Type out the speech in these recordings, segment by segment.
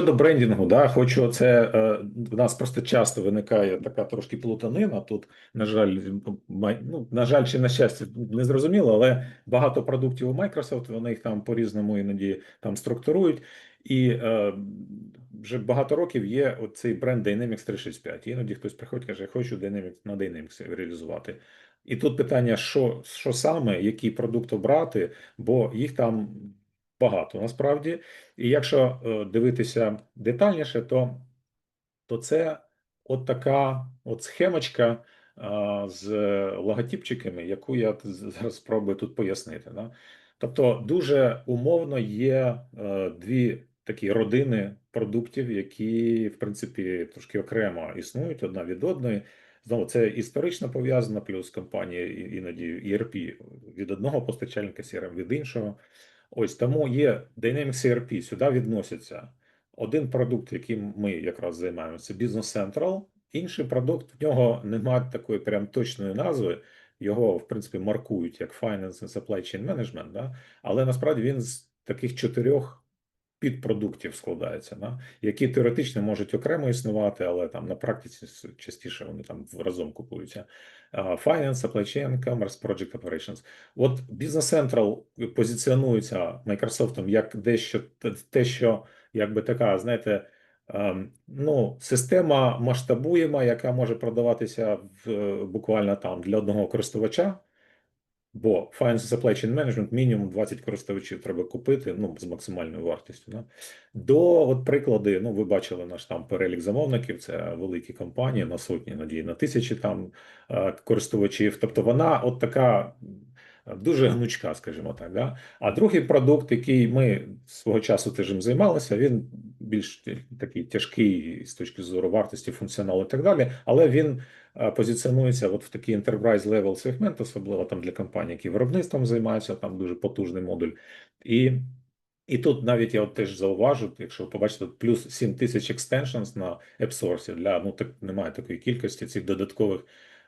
щодо брендінгу, да, хочу це е, в нас просто часто виникає така трошки плутанина. Тут, на жаль, ну, на жаль, чи на щастя, не зрозуміло, але багато продуктів у Microsoft, вони їх там по-різному іноді там структурують. І е, вже багато років є оцей бренд Dynamics 365. Іноді хтось приходить, каже, я хочу Dynamics на Dynamics реалізувати. І тут питання, що, що саме, який продукт обрати, бо їх там багато насправді. І якщо е, дивитися детальніше, то, то це от така от схемочка з логотипчиками, яку я зараз спробую тут пояснити. Да? Тобто, дуже умовно є е, дві такі родини продуктів, які, в принципі, трошки окремо існують одна від одної. Знову це історично пов'язано, плюс компанії іноді ERP від одного постачальника, CRM від іншого. Ось тому є Dynamics CRP, сюди відносяться один продукт, яким ми якраз займаємося, Business Central. Інший продукт, в нього немає такої прям точної назви. Його, в принципі, маркують як Finance and Supply Chain Management, да? але насправді він з таких чотирьох підпродуктів складається, да? які теоретично можуть окремо існувати, але там на практиці частіше вони там разом купуються. Finance, Supply Chain, Commerce, Project Operations. От Business Central позиціонується Microsoft як дещо те- що якби така, знаєте, ем, ну, система масштабуєма, яка може продаватися в, буквально там для одного користувача. Бо Finance Supply Chain Management мінімум 20 користувачів треба купити, ну, з максимальною вартістю. Да? До от приклади, ну, ви бачили наш там перелік замовників, це великі компанії на сотні, надії на тисячі там е, користувачів. Тобто вона от така дуже гнучка, скажімо так. Да? А другий продукт, який ми свого часу теж займалися, він більш такий тяжкий з точки зору вартості, функціоналу і так далі, але він е, позиціонується от в такий enterprise level сегмент, особливо там для компаній, які виробництвом займаються, там дуже потужний модуль. І, і тут навіть я от теж зауважу, якщо ви побачите, плюс 7 тисяч extensions на AppSource, для, ну так немає такої кількості цих додаткових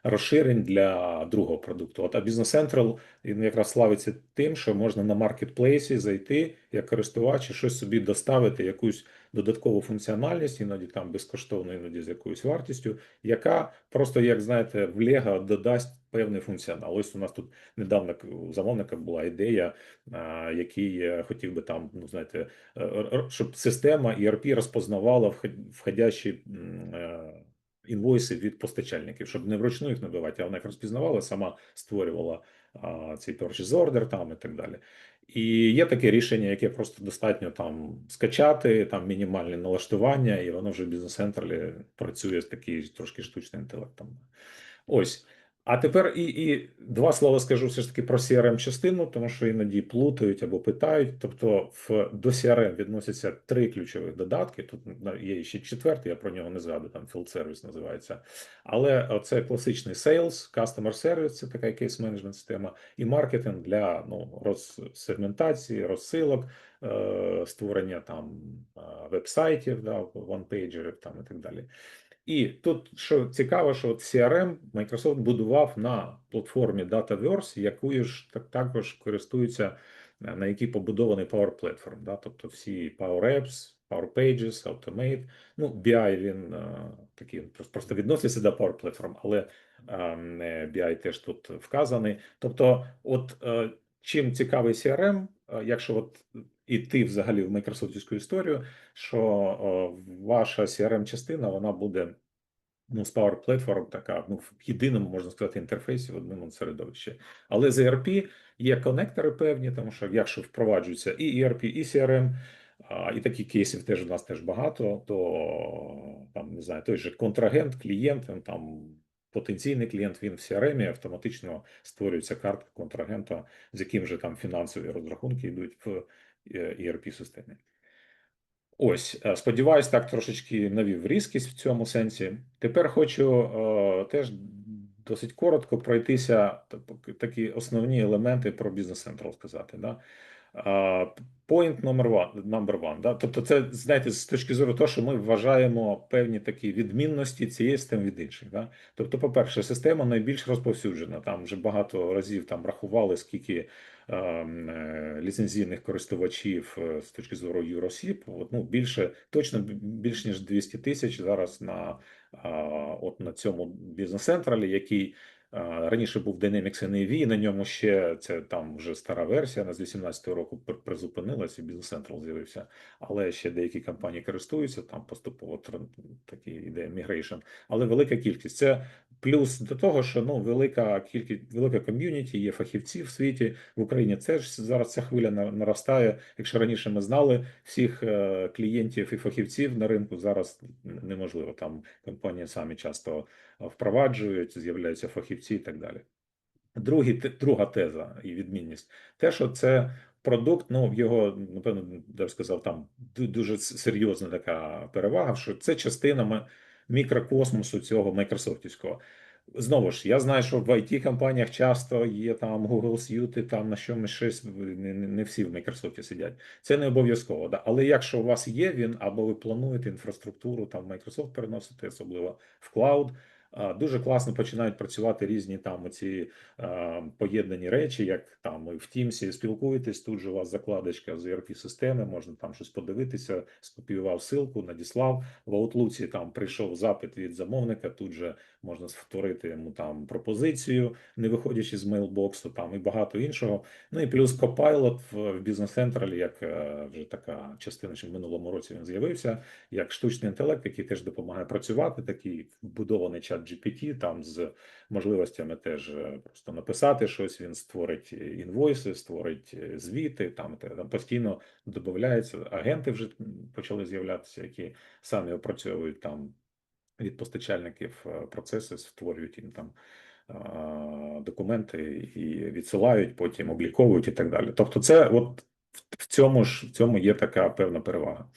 розширень для другого продукту. От а Business Central він якраз славиться тим, що можна на маркетплейсі зайти як користувач і щось собі доставити, якусь додаткову функціональність, іноді там безкоштовно, іноді з якоюсь вартістю, яка просто, як знаєте, в Lego додасть певний функціонал. Ось у нас тут недавно у замовника була ідея, який е, хотів би там, ну знаєте, е, щоб система ERP розпознавала вход- входящі інвойси від постачальників, щоб не вручну їх набивати, а вона їх розпізнавала, сама створювала а, цей purchase order там і так далі. І є таке рішення, яке просто достатньо там скачати, там мінімальне налаштування, і воно вже в бізнес-центрі працює з такий трошки штучним інтелектом. Ось. А тепер і, і два слова скажу все ж таки про crm частину, тому що іноді плутають або питають. Тобто, в до CRM відносяться три ключові додатки. Тут є ще четвертий, я про нього не згадую, там Field Service називається. Але це класичний Sales, Customer Service, це така кейс менеджмент система, і маркетинг для ну, розсегментації, розсилок, е, створення там е, веб-сайтів, да, ванпейджерів там і так далі. І тут що цікаво, що от CRM Microsoft будував на платформі Dataverse, якою ж так також користуються, е, на якій побудований Power Platform. Да? Тобто всі Power Apps, Power Pages, Automate. Ну, BI він е, такий просто- відноситься до Power Platform, але е, BI теж тут вказаний. Тобто, от чим цікавий CRM, якщо от іти взагалі в майкрософтівську історію, що ваша CRM-частина вона буде ну, з Power Platform така, ну, в єдиному, можна сказати, інтерфейсі в одному середовищі. Але з ERP є конектори певні, тому що якщо впроваджується і ERP, і CRM, і таких кейсів теж у нас теж багато, то там, не знаю, той же контрагент, клієнт, там потенційний клієнт, він в CRM автоматично створюється картка контрагента, з яким же там фінансові розрахунки йдуть в ERP-системі. Ось, е, сподіваюсь, так трошечки навів різкість в цьому сенсі. Тепер хочу е, теж досить коротко пройтися такі основні елементи про Business Central сказати. Да? Point number one, number one, да? Тобто, це знаєте, з точки зору того, що ми вважаємо певні такі відмінності цієї системи від інших. Да? Тобто, по-перше, система найбільш розповсюджена. Там вже багато разів там рахували, скільки е, е, ліцензійних користувачів е, з точки зору Юросіб. Ну, більше точно більш ніж 200 тисяч зараз на, от на цьому бізнес-централі, який Раніше був Dynamics NAV, на ньому ще це там вже стара версія, вона з 18-го року пр- призупинилась, і Central з'явився. Але ще деякі компанії користуються, там поступово такий іде мігрейшн. Але велика кількість. Це плюс до того, що ну велика кількість, велика ком'юніті, є фахівці в світі. В Україні теж зараз ця хвиля на- наростає. Якщо раніше ми знали всіх е, клієнтів і фахівців на ринку, зараз неможливо. Там компанії самі часто е, впроваджують, з'являються фахівці і так далі. Другий, те- друга теза і відмінність те, що це продукт, ну його, напевно, я б сказав, там дуже серйозна така перевага, що це частина ме- мікрокосмосу цього майкрософтівського. Знову ж, я знаю, що в it компаніях часто є там Google Suite, там на чомусь щось не, не, всі в Microsoft сидять. Це не обов'язково, да. Але якщо у вас є він, або ви плануєте інфраструктуру там в Microsoft переносити, особливо в клауд, дуже класно починають працювати різні там ці поєднані речі, як там в Teams спілкуєтесь, тут же у вас закладочка з ERP системи, можна там щось подивитися, скопіював ссылку, надіслав в Outlook, там прийшов запит від замовника, тут же можна створити йому там пропозицію, не виходячи з мейлбоксу, там і багато іншого. Ну і плюс Copilot в, Business Central, як е, вже така частина, що в минулому році він з'явився, як штучний інтелект, який теж допомагає працювати, такий вбудований чат GPT, там з можливостями теж е, просто написати щось. Він створить інвойси, створить е, звіти. Там там постійно додається. Агенти вже почали з'являтися, які самі опрацьовують там від постачальників е, процеси, створюють їм там документи і відсилають, потім обліковують і так далі. Тобто, це от в цьому ж в цьому є така певна перевага.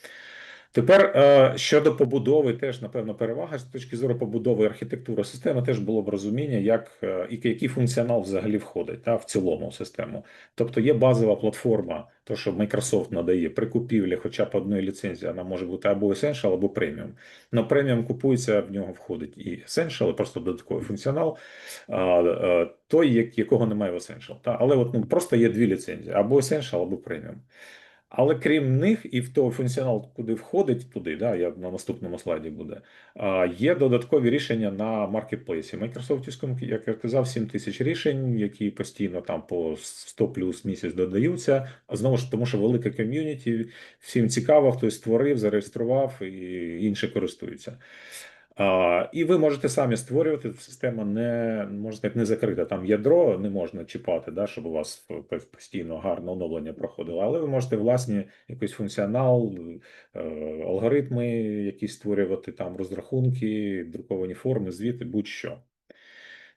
Тепер е, щодо побудови, теж напевно перевага з точки зору побудови архітектури системи, теж було б розуміння, як е, і який функціонал взагалі входить та, в цілому систему. Тобто є базова платформа, то що Microsoft надає при купівлі хоча б одної ліцензії, вона може бути або Essential, або Premium. На Premium купується, в нього входить і Essential, просто додатковий функціонал, а, той, якого немає в Essential. Та? Але от, ну, просто є дві ліцензії: або Essential, або Premium. Але крім них, і в той функціонал, куди входить туди, да, я на наступному слайді буде, є додаткові рішення на маркетплейсі. Microsoftівському, як я казав, 7 тисяч рішень, які постійно там по 100 плюс місяць додаються. А знову ж тому, що велика ком'юніті, всім цікаво, хтось створив, зареєстрував і інші користуються. А, і ви можете самі створювати система не можна сказати, не закрита. Там ядро не можна чіпати, да, щоб у вас постійно гарне оновлення проходило. Але ви можете власні якийсь функціонал, е, алгоритми, якісь створювати там розрахунки, друковані форми, звіти, будь-що.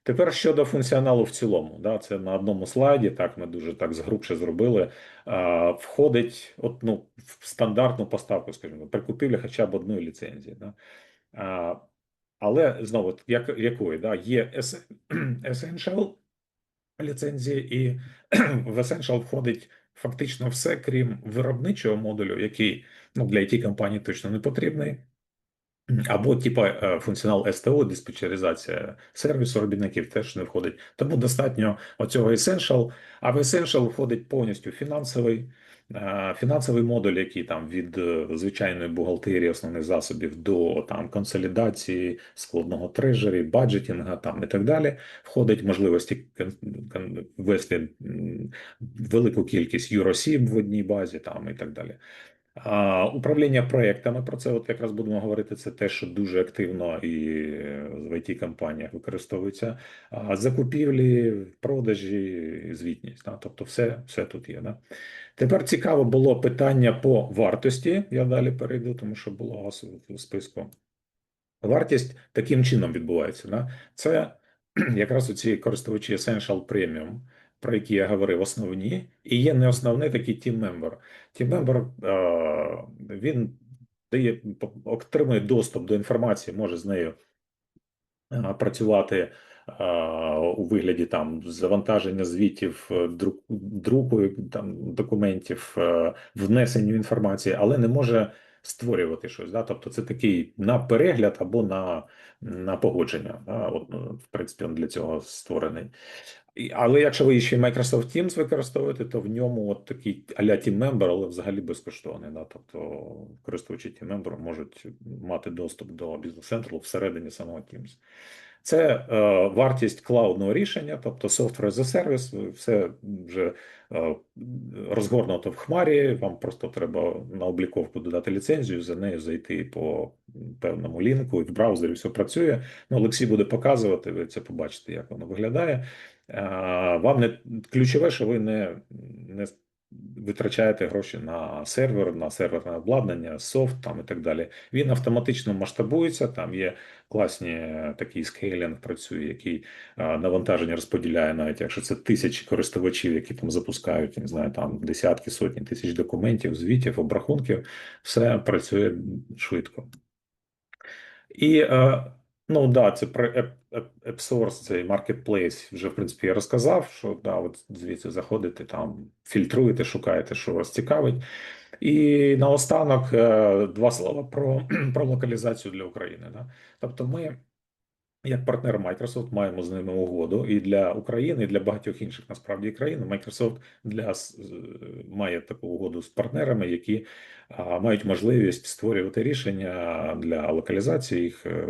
Тепер щодо функціоналу в цілому, да, це на одному слайді, так ми дуже так згрубше зробили. А, входить от, ну, в стандартну поставку, скажімо, при купівлі хоча б одної ліцензії. Да. Але знову, як, якої да, є Essential ліцензії, і в Essential входить фактично все, крім виробничого модулю, який ну, для it компаній точно не потрібний. Або типа е, функціонал СТО, диспетчеризація сервісу робітників теж не входить. Тому достатньо оцього Essential, а в Essential входить повністю фінансовий, фінансовий модуль, який там від е, звичайної бухгалтерії основних засобів до там консолідації складного трежері, баджетінга там і так далі. Входить можливості ввести велику кількість юросіб в одній базі там і так далі. Управління проектами про це от якраз будемо говорити. Це те, що дуже активно і в it компаніях використовується. Закупівлі, продажі, звітність. Да? Тобто, все, все тут є. Да? Тепер цікаво було питання по вартості. Я далі перейду, тому що було в списку. Вартість таким чином відбувається. Да? Це якраз оці користувачі Essential Premium, про які я говорив, основні, і є не основний такий Member, е, він дає, отримує доступ до інформації, може з нею е, працювати у вигляді там завантаження звітів, е, друку там документів, е, внесенню інформації, але не може створювати щось. Да? Тобто це такий на перегляд або на, на погодження. Да? От, ну, в принципі, він для цього створений. Але якщо ви ще Microsoft Teams використовуєте, то в ньому от такий а-ля Team Member, але взагалі безкоштовний. Да? Тобто користувачі Team Member можуть мати доступ до Central всередині самого Teams. Це е, вартість клаудного рішення, тобто Software as a Service, все вже е, розгорнуто в хмарі. Вам просто треба на обліковку додати ліцензію, за нею зайти по певному лінку, і в браузері все працює. Ну, Олексій буде показувати, ви це побачите, як воно виглядає. Е, Вам не ключове, що ви не, не витрачаєте гроші на сервер, на серверне обладнання, софт там і так далі. Він автоматично масштабується. Там є класні е, такий скейлінг працює, який е, навантаження розподіляє, навіть якщо це тисячі користувачів, які там запускають, не знаю, там десятки, сотні тисяч документів, звітів, обрахунків, все працює швидко. І ну да, це про App- App- AppSource, цей marketplace, вже в принципі я розказав, що да, от звідси заходите, там фільтруєте, шукаєте, що вас цікавить. І наостанок е, два слова про, про локалізацію для України. Да? Тобто, ми, як партнер Microsoft, маємо з ними угоду і для України, і для багатьох інших насправді країн. Microsoft для має таку угоду з партнерами, які а, мають можливість створювати рішення для локалізації. Їх е,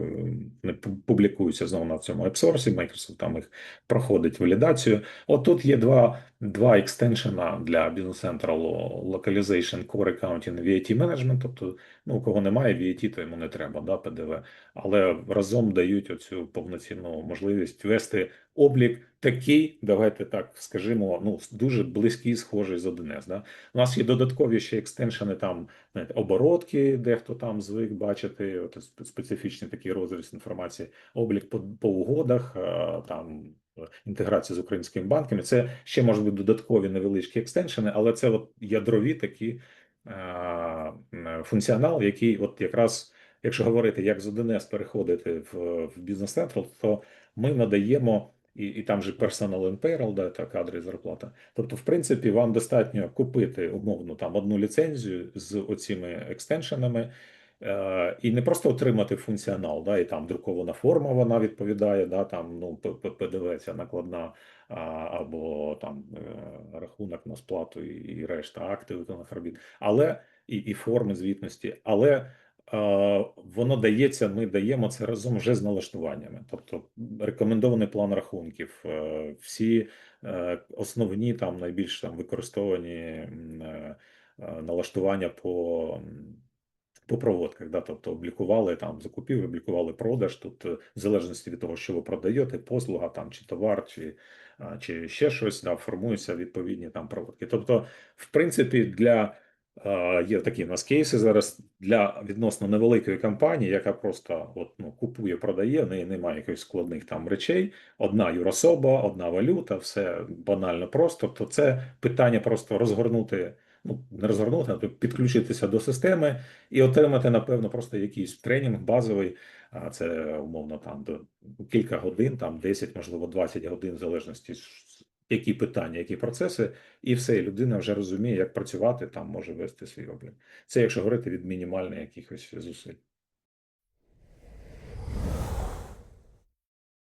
не публікуються знову на цьому AppSource, Microsoft там їх проходить валідацію. От тут є два, два екстеншена для Business Central Localization Core Accounting VAT Management, тобто ну, у кого немає VAT, то йому не треба, да, ПДВ, але разом дають оцю повноцінну можливість вести облік такий, давайте так скажімо, ну, дуже близький, схожий з 1С. Да? У нас є додаткові ще екстеншени, там знаєте, оборотки, дехто там звик бачити, от сп- специфічний такий розріз інформації, облік по, по угодах, е, там інтеграція з українськими банками. Це ще можуть бути додаткові невеличкі екстеншени, але це от ядрові такі е, функціонал, який от якраз, якщо говорити, як з 1С переходити в, в Business Central, то ми надаємо. І, і там же personal and payroll, да, та кадри і зарплата. Тобто, в принципі, вам достатньо купити умовно там одну ліцензію з оціми екстеншенами, і не просто отримати функціонал, да, і там друкована форма, вона відповідає, да, там ну ПДВ ця накладна, або там е, рахунок на сплату і, і решта акти виконаних робіт, але і, і форми звітності, але Е, Воно дається, ми даємо це разом вже з налаштуваннями. Тобто рекомендований план рахунків, е, всі е, основні там найбільш там використовані е, е, налаштування по, по проводках. Да? Тобто облікували там закупівлю, облікували продаж. Тут е, в залежності від того, що ви продаєте, послуга там чи товар, чи, чи ще щось, да, формуються відповідні там проводки. Тобто, в принципі, для Є такі в нас кейси зараз для відносно невеликої компанії, яка просто от, ну, купує, продає, неї немає якихось складних там речей. Одна юрособа, одна валюта, все банально просто. То це питання просто розгорнути, ну не розгорнути, а то підключитися до системи і отримати, напевно, просто якийсь тренінг базовий. А це умовно там до кілька годин, там 10, можливо, 20 годин, в залежності які питання, які процеси, і все, і людина вже розуміє, як працювати, там може вести свій облік. Це якщо говорити від мінімальних якихось зусиль.